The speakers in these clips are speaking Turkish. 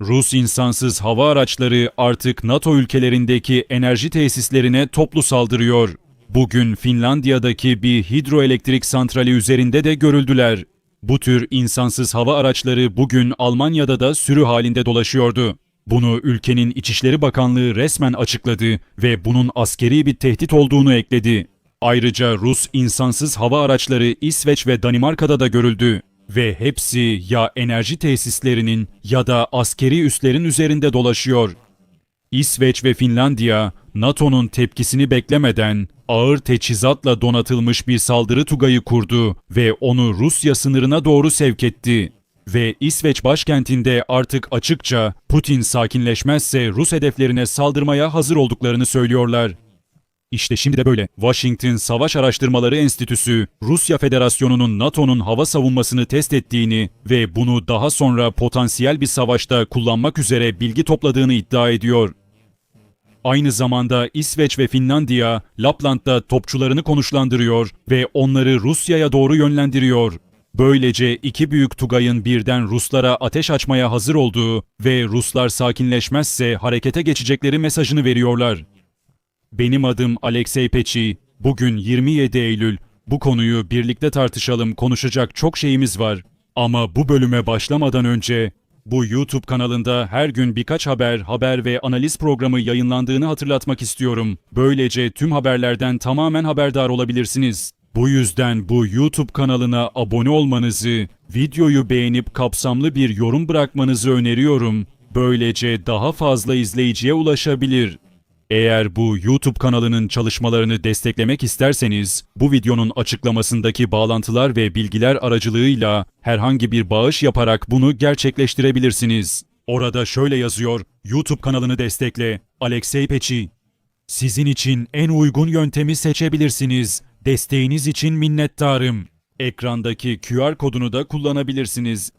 Rus insansız hava araçları artık NATO ülkelerindeki enerji tesislerine toplu saldırıyor. Bugün Finlandiya'daki bir hidroelektrik santrali üzerinde de görüldüler. Bu tür insansız hava araçları bugün Almanya'da da sürü halinde dolaşıyordu. Bunu ülkenin İçişleri Bakanlığı resmen açıkladı ve bunun askeri bir tehdit olduğunu ekledi. Ayrıca Rus insansız hava araçları İsveç ve Danimarka'da da görüldü ve hepsi ya enerji tesislerinin ya da askeri üslerin üzerinde dolaşıyor. İsveç ve Finlandiya, NATO'nun tepkisini beklemeden ağır teçhizatla donatılmış bir saldırı tugayı kurdu ve onu Rusya sınırına doğru sevk etti. Ve İsveç başkentinde artık açıkça Putin sakinleşmezse Rus hedeflerine saldırmaya hazır olduklarını söylüyorlar. İşte şimdi de böyle. Washington Savaş Araştırmaları Enstitüsü, Rusya Federasyonu'nun NATO'nun hava savunmasını test ettiğini ve bunu daha sonra potansiyel bir savaşta kullanmak üzere bilgi topladığını iddia ediyor. Aynı zamanda İsveç ve Finlandiya, Lapland'da topçularını konuşlandırıyor ve onları Rusya'ya doğru yönlendiriyor. Böylece iki büyük Tugay'ın birden Ruslara ateş açmaya hazır olduğu ve Ruslar sakinleşmezse harekete geçecekleri mesajını veriyorlar. Benim adım Alexey Peçi. Bugün 27 Eylül. Bu konuyu birlikte tartışalım, konuşacak çok şeyimiz var. Ama bu bölüme başlamadan önce bu YouTube kanalında her gün birkaç haber, haber ve analiz programı yayınlandığını hatırlatmak istiyorum. Böylece tüm haberlerden tamamen haberdar olabilirsiniz. Bu yüzden bu YouTube kanalına abone olmanızı, videoyu beğenip kapsamlı bir yorum bırakmanızı öneriyorum. Böylece daha fazla izleyiciye ulaşabilir. Eğer bu YouTube kanalının çalışmalarını desteklemek isterseniz, bu videonun açıklamasındaki bağlantılar ve bilgiler aracılığıyla herhangi bir bağış yaparak bunu gerçekleştirebilirsiniz. Orada şöyle yazıyor, YouTube kanalını destekle, Alexey Peçi. Sizin için en uygun yöntemi seçebilirsiniz. Desteğiniz için minnettarım. Ekrandaki QR kodunu da kullanabilirsiniz.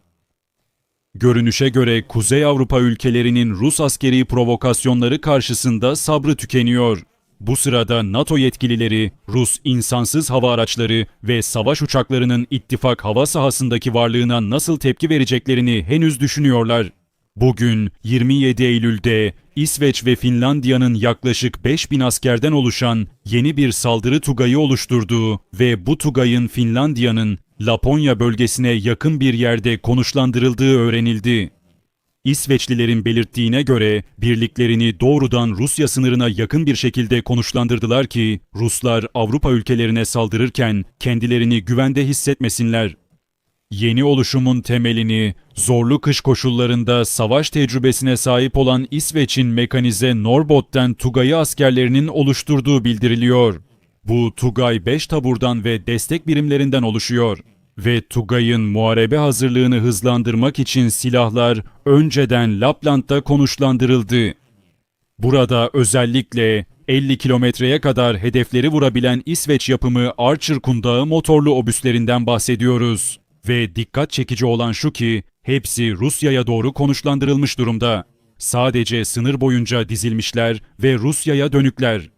Görünüşe göre Kuzey Avrupa ülkelerinin Rus askeri provokasyonları karşısında sabrı tükeniyor. Bu sırada NATO yetkilileri Rus insansız hava araçları ve savaş uçaklarının ittifak hava sahasındaki varlığına nasıl tepki vereceklerini henüz düşünüyorlar. Bugün 27 Eylül'de İsveç ve Finlandiya'nın yaklaşık 5000 askerden oluşan yeni bir saldırı tugayı oluşturduğu ve bu tugayın Finlandiya'nın Laponya bölgesine yakın bir yerde konuşlandırıldığı öğrenildi. İsveçlilerin belirttiğine göre birliklerini doğrudan Rusya sınırına yakın bir şekilde konuşlandırdılar ki Ruslar Avrupa ülkelerine saldırırken kendilerini güvende hissetmesinler. Yeni oluşumun temelini zorlu kış koşullarında savaş tecrübesine sahip olan İsveç'in mekanize Norbotten Tugayı askerlerinin oluşturduğu bildiriliyor. Bu Tugay 5 taburdan ve destek birimlerinden oluşuyor ve Tugay'ın muharebe hazırlığını hızlandırmak için silahlar önceden Lapland'da konuşlandırıldı. Burada özellikle 50 kilometreye kadar hedefleri vurabilen İsveç yapımı Archer kundağı motorlu obüslerinden bahsediyoruz. Ve dikkat çekici olan şu ki hepsi Rusya'ya doğru konuşlandırılmış durumda. Sadece sınır boyunca dizilmişler ve Rusya'ya dönükler.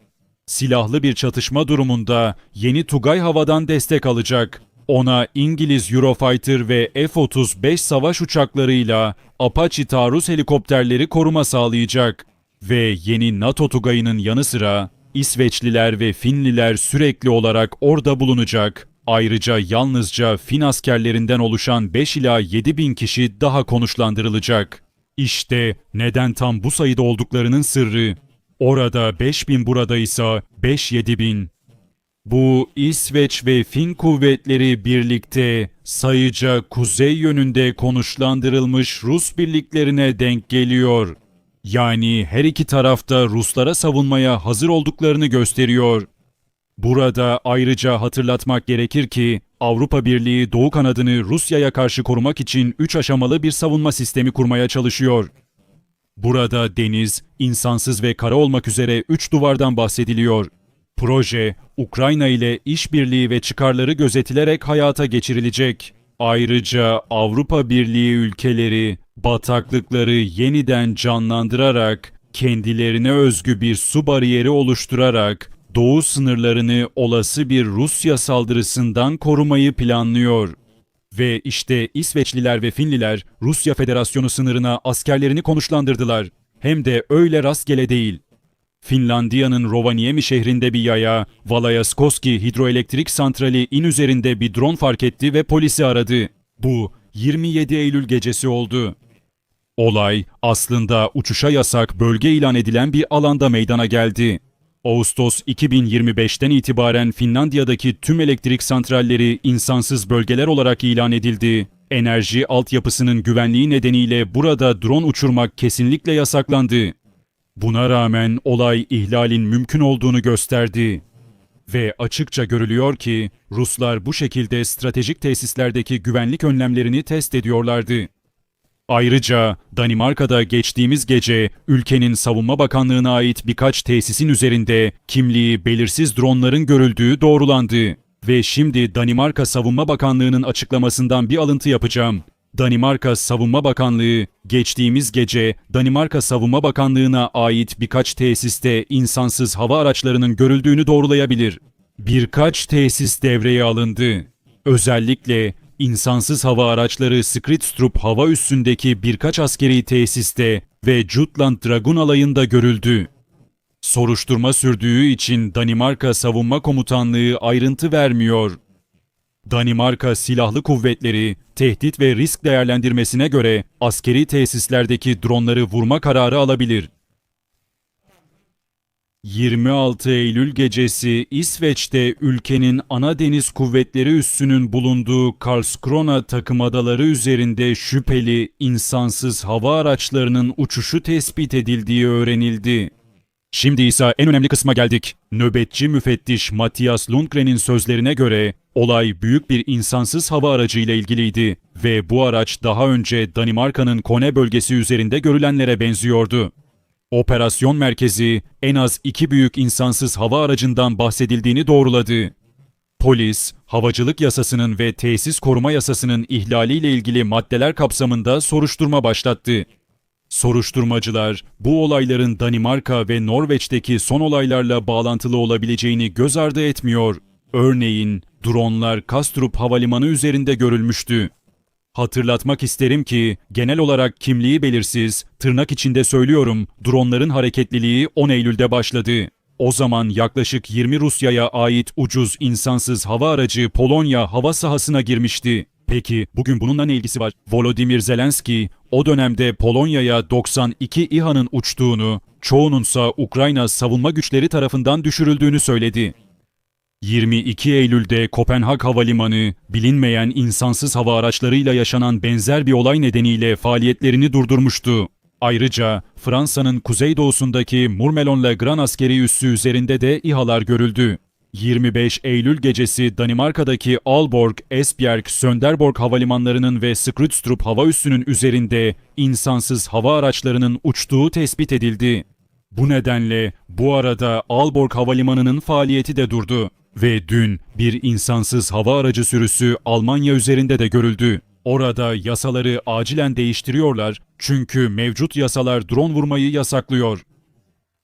Silahlı bir çatışma durumunda yeni Tugay havadan destek alacak. Ona İngiliz Eurofighter ve F-35 savaş uçaklarıyla Apache taarruz helikopterleri koruma sağlayacak. Ve yeni NATO Tugay'ının yanı sıra İsveçliler ve Finliler sürekli olarak orada bulunacak. Ayrıca yalnızca Fin askerlerinden oluşan 5 ila 7 bin kişi daha konuşlandırılacak. İşte neden tam bu sayıda olduklarının sırrı. Orada 5 bin burada ise 5-7 bin. Bu İsveç ve Fin kuvvetleri birlikte sayıca kuzey yönünde konuşlandırılmış Rus birliklerine denk geliyor. Yani her iki tarafta Ruslara savunmaya hazır olduklarını gösteriyor. Burada ayrıca hatırlatmak gerekir ki Avrupa Birliği Doğu kanadını Rusya'ya karşı korumak için 3 aşamalı bir savunma sistemi kurmaya çalışıyor. Burada deniz, insansız ve kara olmak üzere 3 duvardan bahsediliyor. Proje, Ukrayna ile işbirliği ve çıkarları gözetilerek hayata geçirilecek. Ayrıca Avrupa Birliği ülkeleri bataklıkları yeniden canlandırarak kendilerine özgü bir su bariyeri oluşturarak doğu sınırlarını olası bir Rusya saldırısından korumayı planlıyor. Ve işte İsveçliler ve Finliler Rusya Federasyonu sınırına askerlerini konuşlandırdılar. Hem de öyle rastgele değil. Finlandiya'nın Rovaniemi şehrinde bir yaya, Valayaskoski hidroelektrik santrali in üzerinde bir drone fark etti ve polisi aradı. Bu 27 Eylül gecesi oldu. Olay aslında uçuşa yasak bölge ilan edilen bir alanda meydana geldi. Ağustos 2025'ten itibaren Finlandiya'daki tüm elektrik santralleri insansız bölgeler olarak ilan edildi. Enerji altyapısının güvenliği nedeniyle burada drone uçurmak kesinlikle yasaklandı. Buna rağmen olay ihlalin mümkün olduğunu gösterdi. Ve açıkça görülüyor ki Ruslar bu şekilde stratejik tesislerdeki güvenlik önlemlerini test ediyorlardı. Ayrıca Danimarka'da geçtiğimiz gece ülkenin savunma bakanlığına ait birkaç tesisin üzerinde kimliği belirsiz dronların görüldüğü doğrulandı. Ve şimdi Danimarka Savunma Bakanlığı'nın açıklamasından bir alıntı yapacağım. Danimarka Savunma Bakanlığı geçtiğimiz gece Danimarka Savunma Bakanlığı'na ait birkaç tesiste insansız hava araçlarının görüldüğünü doğrulayabilir. Birkaç tesis devreye alındı. Özellikle insansız hava araçları Skritstrup hava üssündeki birkaç askeri tesiste ve Jutland Dragun alayında görüldü. Soruşturma sürdüğü için Danimarka Savunma Komutanlığı ayrıntı vermiyor. Danimarka Silahlı Kuvvetleri tehdit ve risk değerlendirmesine göre askeri tesislerdeki dronları vurma kararı alabilir. 26 Eylül gecesi İsveç'te ülkenin ana deniz kuvvetleri üssünün bulunduğu Karlskrona takım adaları üzerinde şüpheli insansız hava araçlarının uçuşu tespit edildiği öğrenildi. Şimdi ise en önemli kısma geldik. Nöbetçi müfettiş Mattias Lundgren'in sözlerine göre olay büyük bir insansız hava aracı ile ilgiliydi ve bu araç daha önce Danimarka'nın Kone bölgesi üzerinde görülenlere benziyordu. Operasyon merkezi en az iki büyük insansız hava aracından bahsedildiğini doğruladı. Polis, havacılık yasasının ve tesis koruma yasasının ihlaliyle ilgili maddeler kapsamında soruşturma başlattı. Soruşturmacılar bu olayların Danimarka ve Norveç'teki son olaylarla bağlantılı olabileceğini göz ardı etmiyor. Örneğin dronlar Kastrup Havalimanı üzerinde görülmüştü. Hatırlatmak isterim ki genel olarak kimliği belirsiz, tırnak içinde söylüyorum, dronların hareketliliği 10 Eylül'de başladı. O zaman yaklaşık 20 Rusya'ya ait ucuz insansız hava aracı Polonya hava sahasına girmişti. Peki bugün bununla ne ilgisi var? Volodymyr Zelenski o dönemde Polonya'ya 92 İHA'nın uçtuğunu, çoğununsa Ukrayna savunma güçleri tarafından düşürüldüğünü söyledi. 22 Eylül'de Kopenhag Havalimanı, bilinmeyen insansız hava araçlarıyla yaşanan benzer bir olay nedeniyle faaliyetlerini durdurmuştu. Ayrıca Fransa'nın kuzeydoğusundaki Murmelon-le-Grand askeri üssü üzerinde de İHA'lar görüldü. 25 Eylül gecesi Danimarka'daki Aalborg, Esbjerg, Sönderborg havalimanlarının ve Skrydstrup hava üssünün üzerinde insansız hava araçlarının uçtuğu tespit edildi. Bu nedenle bu arada Aalborg Havalimanı'nın faaliyeti de durdu ve dün bir insansız hava aracı sürüsü Almanya üzerinde de görüldü. Orada yasaları acilen değiştiriyorlar çünkü mevcut yasalar drone vurmayı yasaklıyor.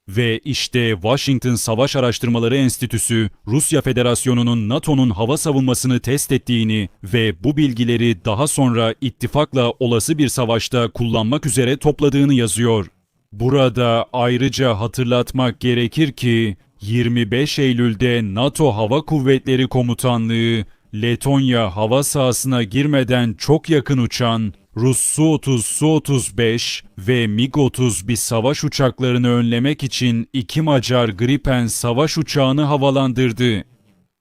Ve işte Washington Savaş Araştırmaları Enstitüsü, Rusya Federasyonu'nun NATO'nun hava savunmasını test ettiğini ve bu bilgileri daha sonra ittifakla olası bir savaşta kullanmak üzere topladığını yazıyor. Burada ayrıca hatırlatmak gerekir ki 25 Eylül'de NATO Hava Kuvvetleri Komutanlığı Letonya hava sahasına girmeden çok yakın uçan Rus Su-30, Su-35 ve MiG-30 bir savaş uçaklarını önlemek için iki Macar Gripen savaş uçağını havalandırdı.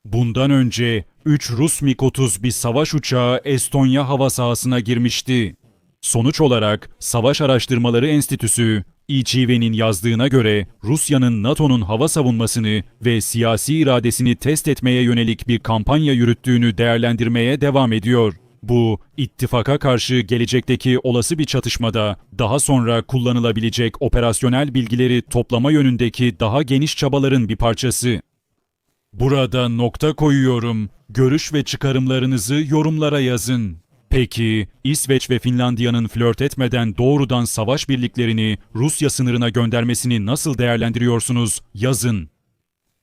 Bundan önce 3 Rus MiG-30 bir savaş uçağı Estonya hava sahasına girmişti. Sonuç olarak Savaş Araştırmaları Enstitüsü, İÇİV'nin yazdığına göre Rusya'nın NATO'nun hava savunmasını ve siyasi iradesini test etmeye yönelik bir kampanya yürüttüğünü değerlendirmeye devam ediyor. Bu, ittifaka karşı gelecekteki olası bir çatışmada daha sonra kullanılabilecek operasyonel bilgileri toplama yönündeki daha geniş çabaların bir parçası. Burada nokta koyuyorum. Görüş ve çıkarımlarınızı yorumlara yazın. Peki, İsveç ve Finlandiya'nın flört etmeden doğrudan savaş birliklerini Rusya sınırına göndermesini nasıl değerlendiriyorsunuz? Yazın.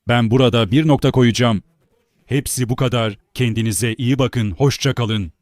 Ben burada bir nokta koyacağım. Hepsi bu kadar. Kendinize iyi bakın, hoşça kalın.